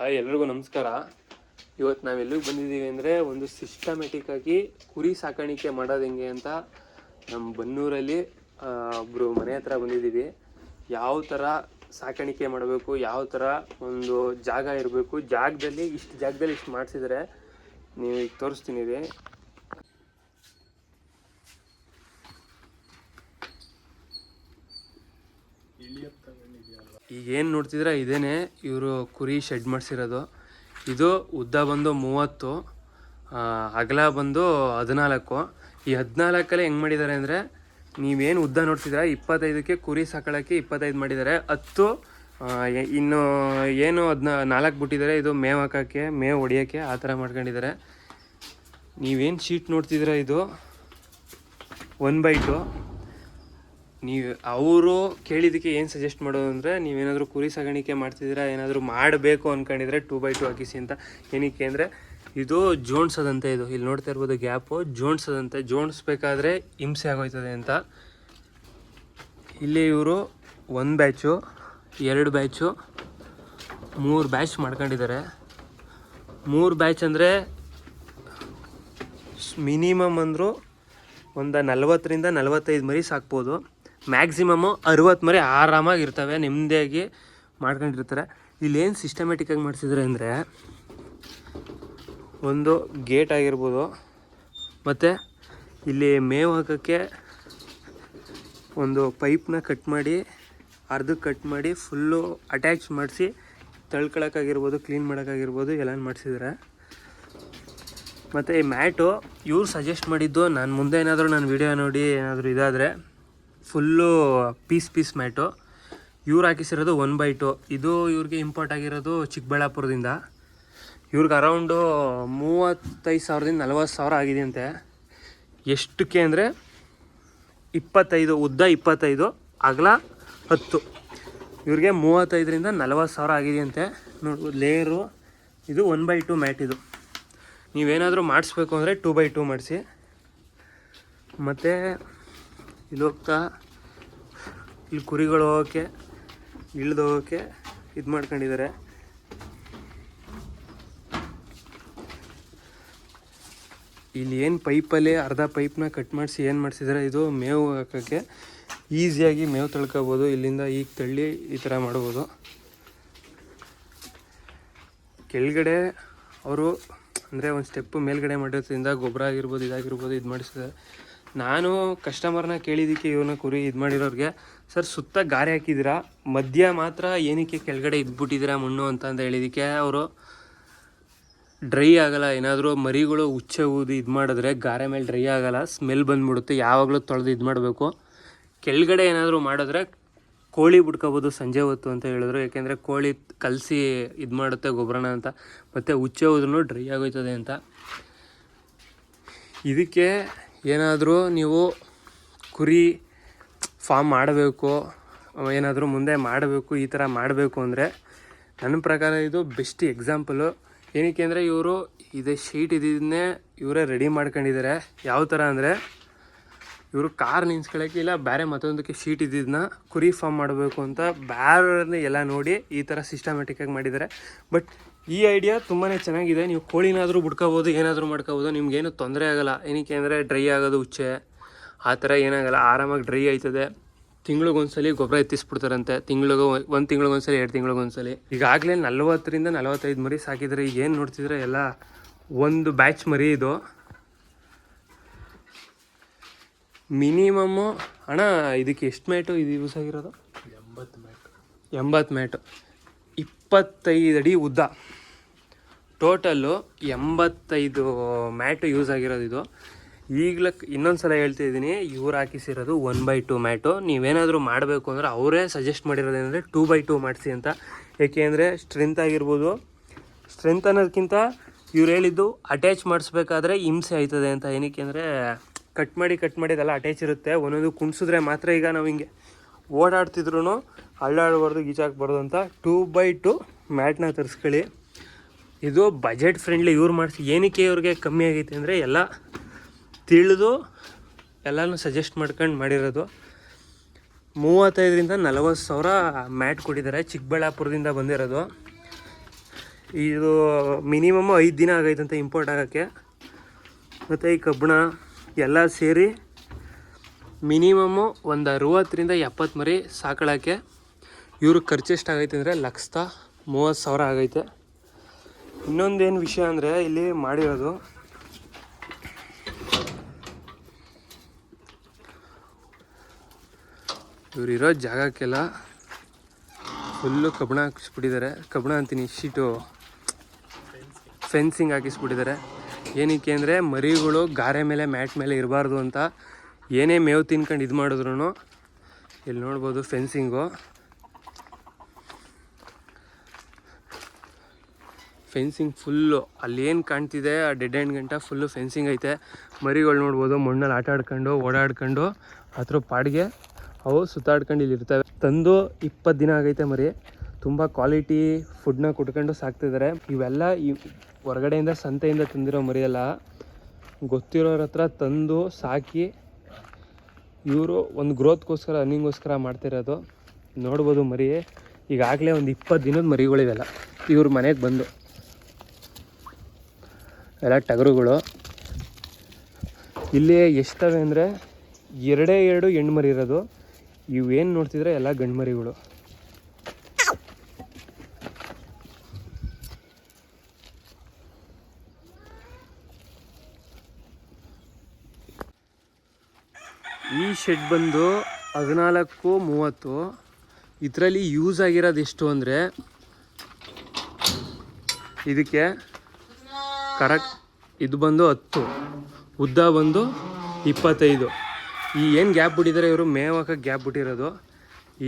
Hi, ಎಲ್ರಿಗೂ ನಮಸ್ಕಾರ. ಇವತ್ತು ನಾವು ಎಲ್ಲಿಗೆ ಬಂದಿದ್ದೀವಿ ಅಂದರೆ ಒಂದು ಸಿಸ್ಟಮೆಟಿಕ್ ಆಗಿ ಕುರಿ ಸಾಕಾಣಿಕೆ ಮಾಡೋದು ಹೆಂಗೆ ಅಂತ ನಮ್ಮ ಬನ್ನೂರಲ್ಲಿ ಒಬ್ಬರು ಮನೆ ಹತ್ರ ಬಂದಿದ್ದೀವಿ ಯಾವ ಥರ ಸಾಕಾಣಿಕೆ ಮಾಡಬೇಕು, ಯಾವ ಥರ ಒಂದು ಜಾಗ ಇರಬೇಕು, ಜಾಗದಲ್ಲಿ ಇಷ್ಟು ಜಾಗದಲ್ಲಿ ಇಷ್ಟು ಮಾಡಿಸಿದರೆ ನೀವು ಈಗ ತೋರಿಸ್ತೀನಿ ಈಗ ಏನು ನೋಡ್ತಿದ್ರೆ, ಇದೇನೆ ಇವರು ಕುರಿ ಶೆಡ್ ಮಾಡಿಸಿರೋದು. ಇದು ಉದ್ದ ಬಂದು ಮೂವತ್ತು ಅಗಲ ಬಂದು ಹದಿನಾಲ್ಕು. ಈ ಹದಿನಾಲ್ಕಲ್ಲಿ ಹೆಂಗೆ ಮಾಡಿದ್ದಾರೆ ಅಂದರೆ, ನೀವೇನು ಉದ್ದ ನೋಡ್ತಿದ್ರೆ, ಇಪ್ಪತ್ತೈದಕ್ಕೆ ಕುರಿ ಸಾಕೊಳ್ಳೋಕ್ಕೆ ಇಪ್ಪತ್ತೈದು ಮಾಡಿದ್ದಾರೆ ಹತ್ತು ಇನ್ನು ಏನು ಅದನ್ನ ನಾಲ್ಕು ಬಿಟ್ಟಿದ್ದಾರೆ ಇದು ಮೇವು ಹಾಕೋಕ್ಕೆ, ಮೇವು ಹೊಡಿಯೋಕ್ಕೆ ಆ ಥರ ಮಾಡ್ಕೊಂಡಿದ್ದಾರೆ ನೀವೇನು ಶೀಟ್ ನೋಡ್ತಿದ್ರೆ ಇದು? ಒನ್ ಬೈ ಟು ನೀವು ಅವರು ಕೇಳಿದ್ದಕ್ಕೆ ಏನು ಸಜೆಸ್ಟ್ ಮಾಡೋದು ಅಂದರೆ, ನೀವೇನಾದರೂ ಕುರಿ ಸಾಗಾಣಿಕೆ ಮಾಡ್ತಿದ್ದೀರಾ, ಏನಾದರೂ ಮಾಡಬೇಕು ಅಂದ್ಕೊಂಡಿದ್ರೆ ಟೂ ಬೈ ಟು ಹಾಕಿಸಿ ಅಂತ ಏನಕ್ಕೆ ಅಂದರೆ, ಇದು ಜೋಣಿಸೋದಂತೆ ಇದು. ಇಲ್ಲಿ ನೋಡ್ತಾ ಇರ್ಬೋದು ಗ್ಯಾಪು, ಜೋಣಿಸೋದಂತೆ. ಜೋಣಿಸ್ಬೇಕಾದ್ರೆ ಹಿಂಸೆ ಆಗೋಯ್ತದೆ ಅಂತ. ಇಲ್ಲಿ ಇವರು ಒಂದು ಬ್ಯಾಚು ಎರಡು ಬ್ಯಾಚು ಮೂರು ಬ್ಯಾಚ್ ಮಾಡ್ಕೊಂಡಿದ್ದಾರೆ. ಮೂರು ಬ್ಯಾಚ್ ಅಂದರೆ ಮಿನಿಮಮ್ ಅಂದರೂ ಒಂದು ನಲ್ವತ್ತರಿಂದ ನಲ್ವತ್ತೈದು ಮರಿ ಸಾಕ್ಬೋದು. ಮ್ಯಾಕ್ಸಿಮಮ್ಮು ಅರುವತ್ತು ಮರಿ ಆರಾಮಾಗಿ ಇರ್ತವೆ ನೆಮ್ಮದಿಯಾಗಿ ಮಾಡ್ಕೊಂಡಿರ್ತಾರೆ. ಇಲ್ಲೇನು ಸಿಸ್ಟಮೆಟಿಕ್ಕಾಗಿ ಮಾಡಿಸಿದ್ರೆ ಅಂದರೆ ಒಂದು ಗೇಟ್ ಆಗಿರ್ಬೋದು, ಮತ್ತು ಇಲ್ಲಿ ಮೇವು ಹಾಕೋಕ್ಕೆ ಒಂದು ಪೈಪ್ನ ಕಟ್ ಮಾಡಿ ಅರ್ಧಕ್ಕೆ ಕಟ್ ಮಾಡಿ ಫುಲ್ಲು ಅಟ್ಯಾಚ್ ಮಾಡಿಸಿ ತಳ್ಕೊಳಕ್ಕಾಗಿರ್ಬೋದು ಕ್ಲೀನ್ ಮಾಡೋಕ್ಕಾಗಿರ್ಬೋದು ಎಲ್ಲ ಮಾಡಿಸಿದ್ರೆ. ಮತ್ತು ಈ ಮ್ಯಾಟು ಇವ್ರು ಸಜೆಸ್ಟ್ ಮಾಡಿದ್ದು, ನಾನು ಮುಂದೆ ಏನಾದರೂ ನಾನು ವೀಡಿಯೋ ನೋಡಿ ಏನಾದರೂ ಇದಾದರೆ ಫುಲ್ಲು ಪೀಸ್ ಪೀಸ್ ಮ್ಯಾಟು. ಇವ್ರು ಹಾಕಿಸಿರೋದು ಒನ್ ಬೈ ಟು ಇದು ಇವ್ರಿಗೆ ಇಂಪೋರ್ಟ್ ಆಗಿರೋದು ಚಿಕ್ಕಬಳ್ಳಾಪುರದಿಂದ. ಇವ್ರಿಗೆ ಅರೌಂಡು ಮೂವತ್ತೈದು ಸಾವಿರದಿಂದ ನಲ್ವತ್ತು ಸಾವಿರ ಆಗಿದೆಯಂತೆ. ಎಷ್ಟಕ್ಕೆ ಅಂದರೆ ಇಪ್ಪತ್ತೈದು, ಉದ್ದ ಇಪ್ಪತ್ತೈದು, ಅಗಲ ಹತ್ತು. ಇವ್ರಿಗೆ ಮೂವತ್ತೈದರಿಂದ ನಲ್ವತ್ತು ಸಾವಿರ ಆಗಿದೆಯಂತೆ. ನೋಡ್ಬೋದು ಲೇಯರು ಇದು ಒನ್ ಬೈ ಟು ಮ್ಯಾಟ್ ಇದು. ನೀವೇನಾದರೂ ಮಾಡಿಸ್ಬೇಕು ಅಂದರೆ ಟೂ ಬೈ ಟೂ ಮಾಡಿಸಿ. ಮತ್ತು ಇಲ್ಲಿ ಹೋಗ್ತಾ, ಇಲ್ಲಿ ಕುರಿಗಳು ಹೋಗೋಕ್ಕೆ ಇಳ್ದು ಹೋಗೋಕ್ಕೆ ಇದು ಮಾಡ್ಕೊಂಡಿದ್ದಾರೆ. ಇಲ್ಲಿ ಏನು ಪೈಪಲ್ಲಿ ಅರ್ಧ ಪೈಪ್ನ ಕಟ್ ಮಾಡಿಸಿ ಏನು ಮಾಡಿಸಿದ್ದಾರೆ ಇದು ಮೇವು ಹಾಕೋಕ್ಕೆ ಈಸಿಯಾಗಿ ಮೇವು ತಳ್ಕೋಬೋದು. ಇಲ್ಲಿಂದ ಈಗ ತಳ್ಳಿ ಈ ಥರ ಮಾಡ್ಬೋದು. ಕೆಳಗಡೆ ಅವರು ಅಂದರೆ ಒಂದು ಸ್ಟೆಪ್ಪು ಮೇಲ್ಗಡೆ ಮಾಡಿರೋದ್ರಿಂದ ಗೊಬ್ಬರ ಆಗಿರ್ಬೋದು, ಇದಾಗಿರ್ಬೋದು, ಇದು ಮಾಡಿಸಿದ್ದಾರೆ ನಾನು ಕಸ್ಟಮರ್ನ ಕೇಳಿದ್ದಕ್ಕೆ ಇವನ ಕುರಿ ಇದು ಮಾಡಿರೋರಿಗೆ, ಸರ್, ಸುತ್ತ ಗಾರೆ ಹಾಕಿದ್ದೀರಾ? ಮಧ್ಯ ಮಾತ್ರ ಏನಕ್ಕೆ ಕೆಳಗಡೆ ಇದ್ಬಿಟ್ಟಿದ್ದೀರಾ ಮಣ್ಣು? ಅಂತ ಅಂತ ಹೇಳಿದ್ದಕ್ಕೆ ಅವರು, ಡ್ರೈ ಆಗಲ್ಲ, ಏನಾದರೂ ಮರಿಗಳು ಉಚ್ಚೆ ಊದಿ ಇದು ಮಾಡಿದ್ರೆ ಗಾರೆ ಮೇಲೆ ಡ್ರೈ ಆಗಲ್ಲ, ಸ್ಮೆಲ್ ಬಂದ್ಬಿಡುತ್ತೆ, ಯಾವಾಗಲೂ ತೊಳೆದು ಇದು ಮಾಡಬೇಕು. ಕೆಳಗಡೆ ಏನಾದರೂ ಮಾಡಿದ್ರೆ ಕೋಳಿ ಬಿಡ್ಕೋಬೋದು ಸಂಜೆ ಹೊತ್ತು ಅಂತ ಹೇಳಿದ್ರು. ಯಾಕೆಂದರೆ ಕೋಳಿ ಕಲಸಿ ಇದು ಮಾಡುತ್ತೆ ಗೊಬ್ಬರನ ಅಂತ. ಮತ್ತು ಉಚ್ಚೆ ಹೋದ್ರೂ ಡ್ರೈ ಆಗೋಯ್ತದೆ ಅಂತ. ಇದಕ್ಕೆ ಏನಾದರೂ ನೀವು ಕುರಿ ಫಾರ್ಮ್ ಮಾಡಬೇಕು ಏನಾದರೂ ಮುಂದೆ ಮಾಡಬೇಕು, ಈ ಥರ ಮಾಡಬೇಕು ಅಂದರೆ ನನ್ನ ಪ್ರಕಾರ ಇದು ಬೆಸ್ಟ್ ಎಕ್ಸಾಂಪಲು ಏನಕ್ಕೆ ಅಂದರೆ ಇವರು ಇದೇ ಶೀಟ್ ಇದನ್ನೇ ಇವರೇ ರೆಡಿ ಮಾಡ್ಕೊಂಡಿದ್ದಾರೆ ಯಾವ ಥರ ಅಂದರೆ ಇವರು ಕಾರ್ ನಿಲ್ಸ್ಕೊಳ್ಳೋಕೆ ಇಲ್ಲ, ಬೇರೆ ಮತ್ತೊಂದಕ್ಕೆ ಶೀಟ್ ಇದ್ದಿದ್ದನ್ನ ಕುರಿ ಫಾರ್ಮ್ ಮಾಡಬೇಕು ಅಂತ ಬೇರೆ ಎಲ್ಲ ನೋಡಿ ಈ ಥರ ಸಿಸ್ಟಮೆಟಿಕ್ಕಾಗಿ ಮಾಡಿದ್ದಾರೆ ಬಟ್ ಈ ಐಡಿಯಾ ತುಂಬಾ ಚೆನ್ನಾಗಿದೆ. ನೀವು ಕೋಳಿನಾದರೂ ಬಿಡ್ಕೋಬೋದು ಏನಾದರೂ ಮಾಡ್ಕೋಬೋದು ನಿಮ್ಗೇನು ತೊಂದರೆ ಆಗಲ್ಲ. ಏನಕ್ಕೆ ಅಂದರೆ ಡ್ರೈ ಆಗೋದು ಉಚ್ಚೆ ಆ ಥರ ಏನಾಗಲ್ಲ. ಆರಾಮಾಗಿ ಡ್ರೈ ಆಯ್ತದೆ. ತಿಂಗಳಿಗೊಂದ್ಸಲಿ ಗೊಬ್ಬರ ಎತ್ತಿಸ್ಬಿಡ್ತಾರಂತೆ. ತಿಂಗಳಿಗೂ ಒಂದು ತಿಂಗಳಿಗೊಂದ್ಸಲಿ ಎರಡು ತಿಂಗಳಿಗೊಂದ್ಸಲಿ. ಈಗಾಗಲೇ ನಲ್ವತ್ತರಿಂದ ನಲವತ್ತೈದು ಮರಿ ಸಾಕಿದ್ರೆ ಈಗ ಏನು ನೋಡ್ತಿದ್ರೆ ಎಲ್ಲ ಒಂದು ಬ್ಯಾಚ್ ಮರಿ ಇದು. ಮಿನಿಮಮ್ಮು ಅಣ್ಣ ಇದಕ್ಕೆ ಎಷ್ಟು ಮ್ಯಾಟು ಇದು ಯೂಸ್ ಆಗಿರೋದು? ಎಂಬತ್ತು ಮ್ಯಾಟು ಎಂಬತ್ತು ಮ್ಯಾಟು ಇಪ್ಪತ್ತೈದು ಅಡಿ ಉದ್ದ. ಟೋಟಲ್ಲು ಎಂಬತ್ತೈದು ಮ್ಯಾಟು ಯೂಸ್ ಆಗಿರೋದು ಇದು. ಈಗಲೇ ಇನ್ನೊಂದು ಸಲ ಹೇಳ್ತಿದ್ದೀನಿ ಇವ್ರು ಹಾಕಿಸಿರೋದು ಒನ್ ಬೈ ಟು ಮ್ಯಾಟು. ನೀವೇನಾದರೂ ಮಾಡಬೇಕು ಅಂದರೆ ಅವರೇ ಸಜೆಸ್ಟ್ ಮಾಡಿರೋದೇನೆಂದರೆ ಟೂ ಬೈ ಟೂ ಮಾಡಿಸಿ ಅಂತ. ಏಕೆ ಅಂದರೆ ಸ್ಟ್ರೆಂತ್ ಆಗಿರ್ಬೋದು. ಸ್ಟ್ರೆಂತ್ ಅನ್ನೋದಕ್ಕಿಂತ ಇವ್ರು ಹೇಳಿದ್ದು ಅಟ್ಯಾಚ್ ಮಾಡಿಸ್ಬೇಕಾದ್ರೆ ಹಿಂಸೆ ಆಯ್ತದೆ ಅಂತ. ಏನಕ್ಕೆ ಅಂದರೆ ಕಟ್ ಮಾಡಿ ಕಟ್ ಮಾಡಿ ಅದೆಲ್ಲ ಅಟ್ಯಾಚ್ ಇರುತ್ತೆ. ಒಂದೊಂದು ಕುಣಿಸಿದ್ರೆ ಮಾತ್ರ ಈಗ ನಾವು ಹಿಂಗೆ ಓಡಾಡ್ತಿದ್ರು ಅಳ್ಳಾಡಬಾರ್ದು ಗೀಚಾಕ್ಬಾರ್ದು ಅಂತ ಟೂ ಬೈ ಟು ಮ್ಯಾಟ್ನ ತರಿಸ್ಕೊಳ್ಳಿ. ಇದು ಬಜೆಟ್ ಫ್ರೆಂಡ್ಲಿ ಇವ್ರು ಮಾಡಿಸಿ, ಏನಕ್ಕೆ ಇವ್ರಿಗೆ ಕಮ್ಮಿ ಆಗೈತೆ ಅಂದರೆ ಎಲ್ಲ ತಿಳಿದು ಎಲ್ಲನೂ ಸಜೆಸ್ಟ್ ಮಾಡ್ಕೊಂಡು ಮಾಡಿರೋದು. ಮೂವತ್ತೈದರಿಂದ ನಲವತ್ತು ಸಾವಿರ ಮ್ಯಾಟ್ ಕೊಟ್ಟಿದ್ದಾರೆ, ಚಿಕ್ಕಬಳ್ಳಾಪುರದಿಂದ ಬಂದಿರೋದು. ಇದು ಮಿನಿಮಮ್ ಐದು ದಿನ ಆಗೈತಂತೆ ಇಂಪೋರ್ಟ್ ಆಗೋಕ್ಕೆ. ಮತ್ತು ಈ ಕಬ್ಬಣ ಎಲ್ಲ ಸೇರಿ ಮಿನಿಮಮ್ಮು ಒಂದು ಅರುವತ್ತರಿಂದ ಎಪ್ಪತ್ತು ಮರಿ ಸಾಕೊಳ್ಳೋಕ್ಕೆ ಇವ್ರಿಗೆ ಖರ್ಚು ಎಷ್ಟಾಗೈತೆ ಅಂದರೆ ಲಕ್ಷದ ಮೂವತ್ತು ಸಾವಿರ ಆಗೈತೆ. ಇನ್ನೊಂದೇನು ವಿಷಯ ಅಂದರೆ ಇಲ್ಲಿ ಮಾಡಿರೋದು. ಇವರಿರೋ ಜಾಗಕ್ಕೆಲ್ಲ ಫುಲ್ಲು ಕಬ್ಬಣ ಹಾಕಿಸ್ಬಿಟ್ಟಿದ್ದಾರೆ. ಕಬ್ಬಣ ಅಂತೀನಿ, ಶೀಟು. ಫೆನ್ಸಿಂಗ್ ಹಾಕಿಸ್ಬಿಟ್ಟಿದ್ದಾರೆ. ಏನಕ್ಕೆ ಅಂದರೆ ಮರಿಗಳು ಗಾರೆ ಮೇಲೆ, ಮ್ಯಾಟ್ ಮೇಲೆ ಇರಬಾರ್ದು ಅಂತ ಏನೇ ಮೇವು ತಿನ್ಕೊಂಡು ಇದು ಮಾಡಿದ್ರು ಇಲ್ಲಿ ನೋಡ್ಬೋದು ಫೆನ್ಸಿಂಗು ಫೆನ್ಸಿಂಗ್ ಫುಲ್ಲು, ಅಲ್ಲೇನು ಕಾಣ್ತಿದೆ, ಆ ಡೆಡ್ ಎಂಡ್ ಗಂಟ ಫುಲ್ಲು ಫೆನ್ಸಿಂಗ್ ಐತೆ. ಮರಿಗಳು ನೋಡ್ಬೋದು, ಮಣ್ಣಲ್ಲಿ ಆಟ ಆಡ್ಕೊಂಡು, ಓಡಾಡ್ಕೊಂಡು, ಅದ್ರ ಪಾಡಿಗೆ ಅವು ಸುತ್ತಾಡ್ಕೊಂಡು ಇಲ್ಲಿ ಇರ್ತವೆ. ತಂದು ಇಪ್ಪತ್ತು ದಿನ ಆಗೈತೆ ಮರಿ. ತುಂಬ ಕ್ವಾಲಿಟಿ ಫುಡ್ನ ಕುಟ್ಕೊಂಡು ಸಾಕ್ತಿದ್ದಾರೆ ಇವೆಲ್ಲ ಈ ಹೊರಗಡೆಯಿಂದ ಸಂತೆಯಿಂದ ತಂದಿರೋ ಮರಿಯೆಲ್ಲ ಗೊತ್ತಿರೋರ ಹತ್ರ ತಂದು ಸಾಕಿ, ಇವರು ಒಂದು ಗ್ರೋತ್ಗೋಸ್ಕರ ರನ್ನಿಂಗೋಸ್ಕರ ಮಾಡ್ತಿರೋದು. ನೋಡ್ಬೋದು ಮರಿ. ಈಗಾಗಲೇ ಒಂದು ಇಪ್ಪತ್ತು ದಿನದ ಮರಿಗಳಿವೆಲ್ಲ. ಇವ್ರ ಮನೆಗೆ ಬಂದು. ಎಲ್ಲ ಟಗರುಗಳು. ಇಲ್ಲಿ ಎಷ್ಟವೆ ಅಂದರೆ ಎರಡೇ ಎರಡು ಹೆಣ್ಣು ಮರಿ ಇರೋದು. ಇವೇನು ನೋಡ್ತಿದ್ರೆ ಎಲ್ಲ ಗಂಡು ಮರಿಗಳು ಈ ಶೆಡ್ ಬಂದು ಹದಿನಾಲ್ಕು, ಮೂವತ್ತು. ಇದರಲ್ಲಿ ಯೂಸ್ ಆಗಿರೋದು ಎಷ್ಟು ಅಂದರೆ, ಇದಕ್ಕೆ ಕರೆಕ್ಟ್ ಇದು ಬಂದು ಹತ್ತು, ಉದ್ದ ಬಂದು ಇಪ್ಪತ್ತೈದು. ಈ ಏನು ಗ್ಯಾಪ್ ಬಿಟ್ಟಿದ್ದಾರೆ ಇವರು? ಮೇವಾಕ ಗ್ಯಾಪ್ ಬಿಟ್ಟಿರೋದು.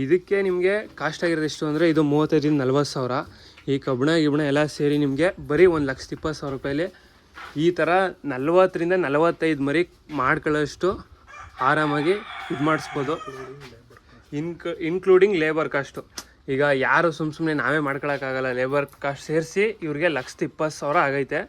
ಇದಕ್ಕೆ ನಿಮಗೆ ಕಾಸ್ಟ್ ಆಗಿರೋದು ಎಷ್ಟು ಅಂದರೆ ಇದು ಮೂವತ್ತೈದರಿಂದ ನಲ್ವತ್ತು ಸಾವಿರ. ಈ ಕಬ್ಬಣ, ಗಿಬ್ಬಣ ಎಲ್ಲ ಸೇರಿ ನಿಮಗೆ ಬರೀ ಒಂದು ಲಕ್ಷದ ಇಪ್ಪತ್ತು ಸಾವಿರ ರೂಪಾಯಲ್ಲಿ ಈ ಥರ ನಲ್ವತ್ತರಿಂದ ನಲವತ್ತೈದು ಮರಿ ಮಾಡ್ಕೊಳ್ಳೋಷ್ಟು ಆರಾಮಾಗಿ ಇದು ಮಾಡಿಸ್ಬೋದು. ಇನ್ಕ್ ಇನ್ಕ್ಲೂಡಿಂಗ್ ಲೇಬರ್ ಕಾಸ್ಟು ಈಗ ಯಾರು ಸುಮ್ಮ ಸುಮ್ಮನೆ ನಾವೇ ಮಾಡ್ಕೊಳಕ್ಕಾಗಲ್ಲ. ಲೇಬರ್ ಕಾಸ್ಟ್ ಸೇರಿಸಿ ಇವ್ರಿಗೆ ಲಕ್ಷದ ಇಪ್ಪತ್ತು ಸಾವಿರ ಆಗೈತೆ.